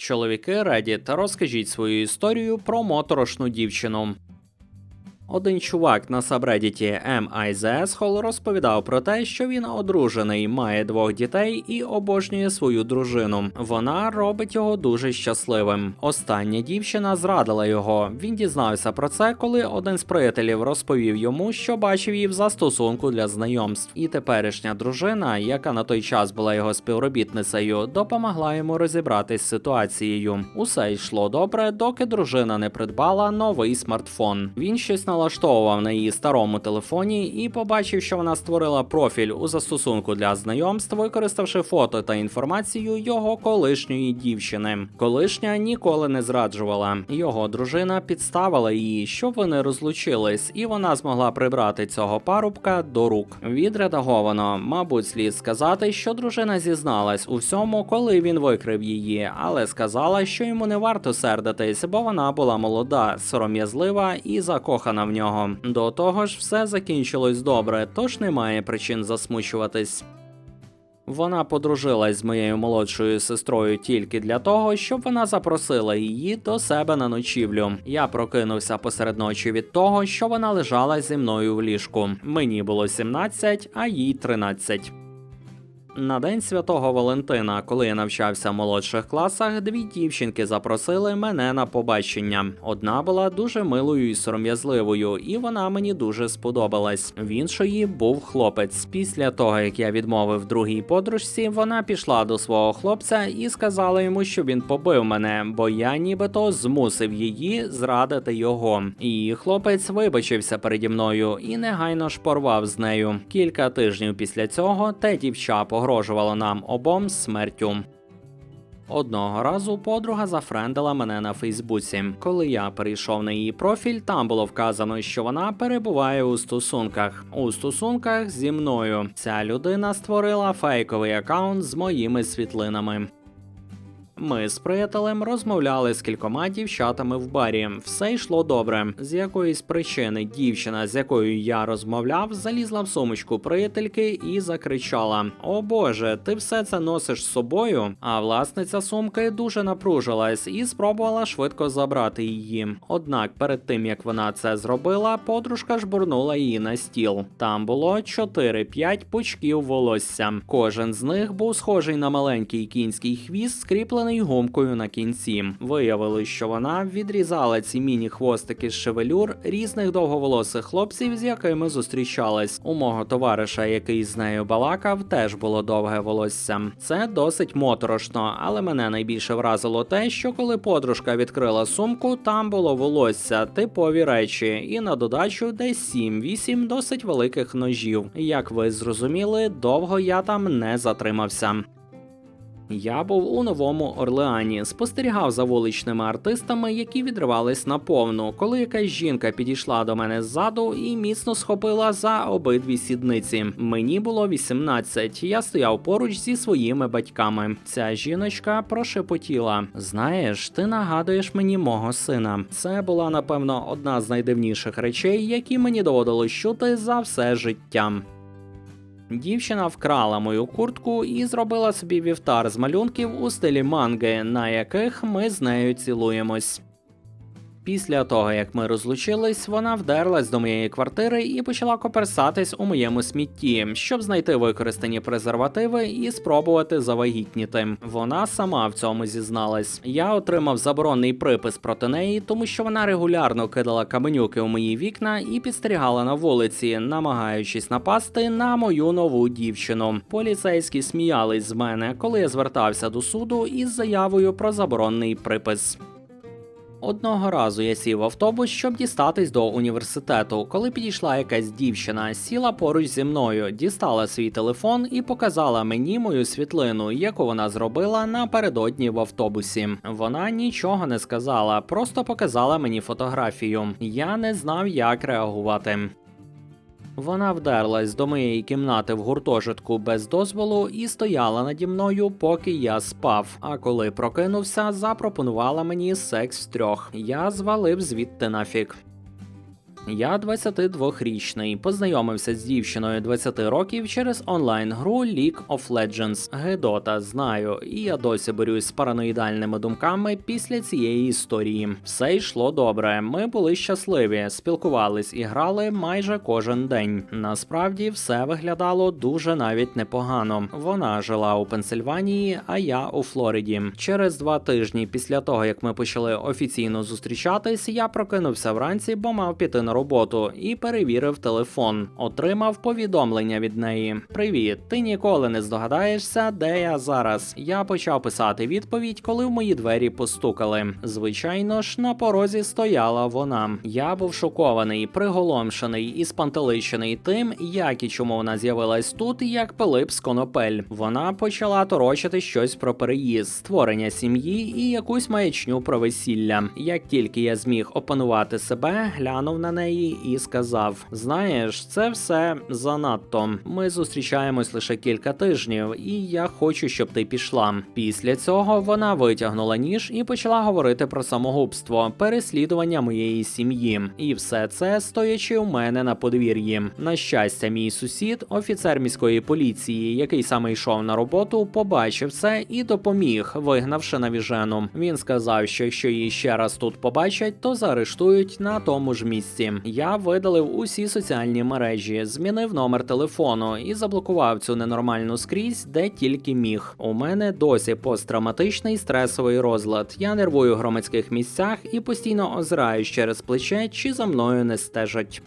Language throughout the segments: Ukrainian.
Чоловіки Reddit, розкажіть свою історію про моторошну дівчину. Один чувак на сабредіті MIZSHOL розповідав про те, що він одружений, має двох дітей і обожнює свою дружину. Вона робить його дуже щасливим. Остання дівчина зрадила його. Він дізнався про це, коли один з приятелів розповів йому, що бачив її в застосунку для знайомств. І теперішня дружина, яка на той час була його співробітницею, допомогла йому розібратись з ситуацією. Усе йшло добре, доки дружина не придбала новий смартфон. Він щось налаштовував на її старому телефоні і побачив, що вона створила профіль у застосунку для знайомств, використавши фото та інформацію його колишньої дівчини. Колишня ніколи не зраджувала. Його дружина підставила її, щоб вони розлучились, і вона змогла прибрати цього парубка до рук. Відредаговано, мабуть, слід сказати, що дружина зізналась у всьому, коли він викрив її, але сказала, що йому не варто сердитись, бо вона була молода, сором'язлива і закохана в нього. До того ж, все закінчилось добре, тож немає причин засмучуватись. Вона подружилась з моєю молодшою сестрою тільки для того, щоб вона запросила її до себе на ночівлю. Я прокинувся посеред ночі від того, що вона лежала зі мною в ліжку. Мені було 17, а їй 13. На день святого Валентина, коли я навчався в молодших класах, дві дівчинки запросили мене на побачення. Одна була дуже милою і сором'язливою, і вона мені дуже сподобалась. В іншої був хлопець. Після того, як я відмовив другій подружці, вона пішла до свого хлопця і сказала йому, що він побив мене, бо я нібито змусив її зрадити його. І хлопець вибачився переді мною і негайно ж порвав з нею. Кілька тижнів після цього те дівча погрожувала нам обом смертю. Одного разу подруга зафрендила мене на Фейсбуці. Коли я перейшов на її профіль, там було вказано, що вона перебуває у стосунках. У стосунках зі мною ця людина створила фейковий аккаунт з моїми світлинами. Ми з приятелем розмовляли з кількома дівчатами в барі. Все йшло добре. З якоїсь причини дівчина, з якою я розмовляв, залізла в сумочку приятельки і закричала: О Боже, ти все це носиш з собою? А власниця сумки дуже напружилась і спробувала швидко забрати її. Однак, перед тим як вона це зробила, подружка жбурнула її на стіл. Там було 4-5 пучків волосся. Кожен з них був схожий на маленький кінський хвіст, скріплений гумкою на кінці. Виявилось, що вона відрізала ці міні-хвостики з шевелюр різних довговолосих хлопців, з якими зустрічалась. У мого товариша, який з нею балакав, теж було довге волосся. Це досить моторошно, але мене найбільше вразило те, що коли подружка відкрила сумку, там було волосся, типові речі, і на додачу десь 7-8 досить великих ножів. Як ви зрозуміли, довго я там не затримався. Я був у новому Орлеані, спостерігав за вуличними артистами, які відривались наповну, коли якась жінка підійшла до мене ззаду і міцно схопила за обидві сідниці. Мені було 18, Я стояв поруч зі своїми батьками. Ця жіночка прошепотіла: Знаєш, ти нагадуєш мені мого сина. Це була напевно одна з найдивніших речей, які мені доводилось чути за все життя. Дівчина вкрала мою куртку і зробила собі вівтар з малюнків у стилі манги, на яких ми з нею цілуємось. Після того, як ми розлучились, вона вдерлась до моєї квартири і почала коперсатись у моєму смітті, щоб знайти використані презервативи і спробувати завагітніти. Вона сама в цьому зізналась. Я отримав заборонний припис проти неї, тому що вона регулярно кидала каменюки у мої вікна і підстерігала на вулиці, намагаючись напасти на мою нову дівчину. Поліцейські сміялись з мене, коли я звертався до суду із заявою про заборонний припис. Одного разу я сів в автобус, щоб дістатись до університету. Коли підійшла якась дівчина, сіла поруч зі мною, дістала свій телефон і показала мені мою світлину, яку вона зробила напередодні в автобусі. Вона нічого не сказала, просто показала мені фотографію. Я не знав, як реагувати. Вона вдерлась до моєї кімнати в гуртожитку без дозволу і стояла наді мною, поки я спав. А коли прокинувся, запропонувала мені секс трьох. Я звалив звідти нафік. Я 22-річний, познайомився з дівчиною 20 років через онлайн-гру League of Legends. Гедота, знаю, і я досі борюсь з параноїдальними думками після цієї історії. Все йшло добре. Ми були щасливі, спілкувались і грали майже кожен день. Насправді все виглядало дуже навіть непогано. Вона жила у Пенсильванії, а я у Флориді. Через два тижні після того, як ми почали офіційно зустрічатись, я прокинувся вранці, бо мав піти на і перевірив телефон. Отримав повідомлення від неї: Привіт, ти ніколи не здогадаєшся, де я зараз. Я почав писати відповідь, коли в мої двері постукали. Звичайно ж, на порозі стояла вона. Я був шокований, приголомшений і спантеличений тим, як і чому вона з'явилась тут, як Пилип з конопель. Вона почала торочити щось про переїзд, створення сім'ї і якусь маячню про весілля. Як тільки я зміг опанувати себе, глянув на неї і сказав: Знаєш, це все занадто. Ми зустрічаємось лише кілька тижнів, і я хочу, щоб ти пішла. Після цього вона витягнула ніж і почала говорити про самогубство, переслідування моєї сім'ї, і все це стоячи у мене на подвір'ї. На щастя, мій сусід, офіцер міської поліції, який саме йшов на роботу, побачив це і допоміг, вигнавши навіжену. Він сказав, що якщо її ще раз тут побачать, то заарештують на тому ж місці. Я видалив усі соціальні мережі, змінив номер телефону і заблокував цю ненормальну скрізь, де тільки міг. У мене досі посттравматичний стресовий розлад. Я нервую в громадських місцях і постійно озираюсь через плече, чи за мною не стежать.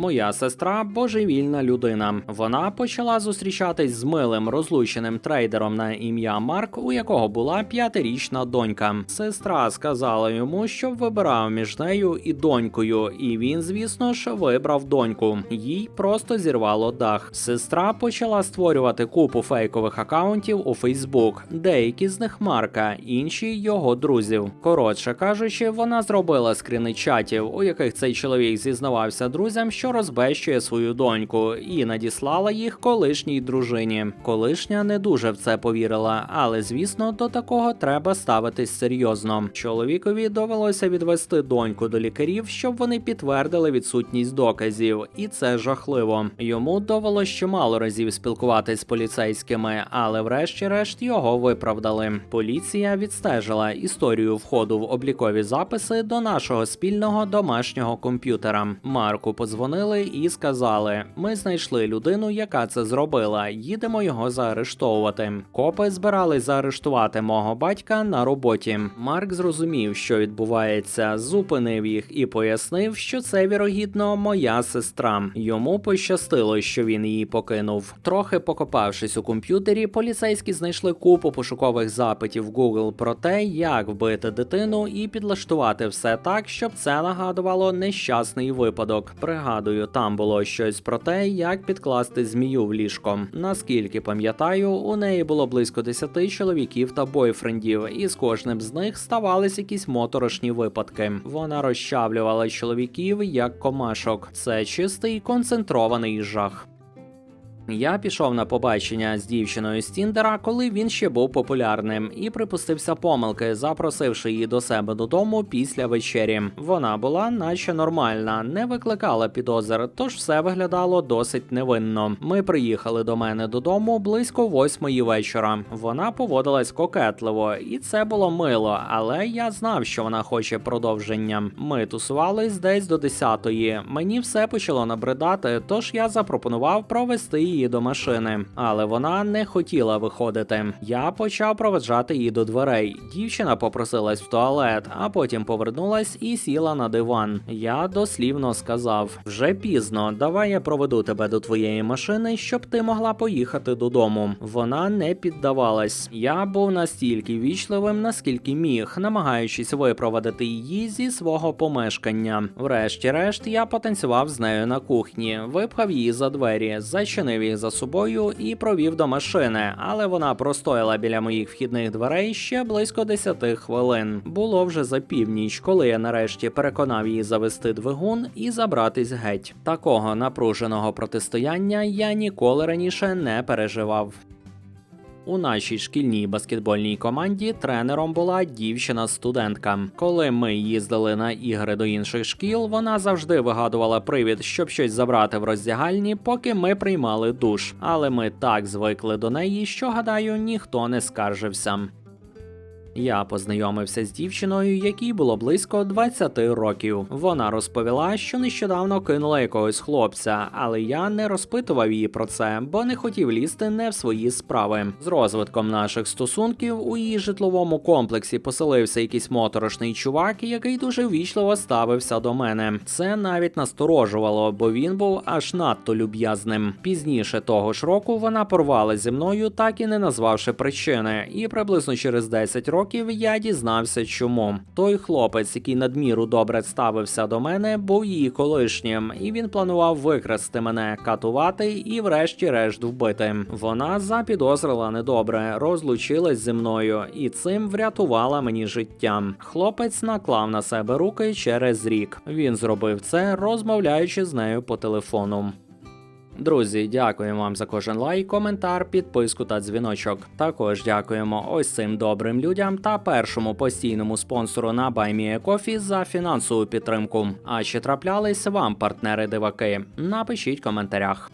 Моя сестра божевільна людина. Вона почала зустрічатись з милим розлученим трейдером на ім'я Марк, у якого була п'ятирічна донька. Сестра сказала йому, щоб вибирав між нею і донькою, і він, звісно ж, вибрав доньку. Їй просто зірвало дах. Сестра почала створювати купу фейкових акаунтів у Фейсбук. Деякі з них Марка, інші його друзів. Коротше кажучи, вона зробила скріни чатів, у яких цей чоловік зізнавався друзям, що розбещує свою доньку, і надіслала їх колишній дружині. Колишня не дуже в це повірила, але звісно, до такого треба ставитись серйозно. Чоловікові довелося відвести доньку до лікарів, щоб вони підтвердили відсутність доказів, і це жахливо. Йому довелося чимало разів спілкуватись з поліцейськими, але врешті-решт його виправдали. Поліція відстежила історію входу в облікові записи до нашого спільного домашнього комп'ютера. Марку подзвонили і сказали: Ми знайшли людину, яка це зробила. Їдемо його заарештовувати. Копи збирались заарештувати мого батька на роботі. Марк зрозумів, що відбувається, зупинив їх і пояснив, що це вірогідно моя сестра. Йому пощастило, що він її покинув. Трохи покопавшись у комп'ютері, поліцейські знайшли купу пошукових запитів Google про те, як вбити дитину і підлаштувати все так, щоб це нагадувало нещасний випадок. Пригадую, там було щось про те, як підкласти змію в ліжко. Наскільки пам'ятаю, у неї було близько 10 чоловіків та бойфрендів, і з кожним з них ставались якісь моторошні випадки. Вона розчавлювала чоловіків як комашок. Це чистий концентрований жах. Я пішов на побачення з дівчиною з Тіндера, коли він ще був популярним, і припустився помилки, запросивши її до себе додому після вечері. Вона була, наче нормальна, не викликала підозр, тож все виглядало досить невинно. Ми приїхали до мене додому близько восьмої вечора. Вона поводилась кокетливо, і це було мило, але я знав, що вона хоче продовження. Ми тусувались десь до десятої. Мені все почало набридати, тож я запропонував провести її до машини, але вона не хотіла виходити. Я почав проведжати її до дверей. Дівчина попросилась в туалет, а потім повернулась і сіла на диван. Я дослівно сказав: вже пізно, давай я проведу тебе до твоєї машини, щоб ти могла поїхати додому. Вона не піддавалась. Я був настільки вічливим, наскільки міг, намагаючись випровадити її зі свого помешкання. Врешті-решт, я потанцював з нею на кухні, випхав її за двері, зачинив їх за собою і провів до машини, але вона простояла біля моїх вхідних дверей ще близько 10 хвилин. Було вже за північ, коли я нарешті переконав її завести двигун і забратись геть. Такого напруженого протистояння я ніколи раніше не переживав. У нашій шкільній баскетбольній команді тренером була дівчина-студентка. Коли ми їздили на ігри до інших шкіл, вона завжди вигадувала привід, щоб щось забрати в роздягальні, поки ми приймали душ. Але ми так звикли до неї, що гадаю, ніхто не скаржився. Я познайомився з дівчиною, якій було близько 20 років. Вона розповіла, що нещодавно кинула якогось хлопця, але я не розпитував її про це, бо не хотів лізти не в свої справи. З розвитком наших стосунків у її житловому комплексі поселився якийсь моторошний чувак, який дуже ввічливо ставився до мене. Це навіть насторожувало, бо він був аж надто люб'язним. Пізніше того ж року вона порвала зі мною, так і не назвавши причини, і приблизно через 10 років я дізнався, чому той хлопець, який надміру добре ставився до мене, був її колишнім, і він планував викрасти мене, катувати і, врешті-решт, вбити. Вона запідозрила недобре, розлучилась зі мною і цим врятувала мені життя. Хлопець наклав на себе руки через рік. Він зробив це, розмовляючи з нею по телефону. Друзі, дякуємо вам за кожен лайк, коментар, підписку та дзвіночок. Також дякуємо ось цим добрим людям та першому постійному спонсору на BuyMeACoffee за фінансову підтримку. А чи траплялись вам партнери диваки? Напишіть в коментарях.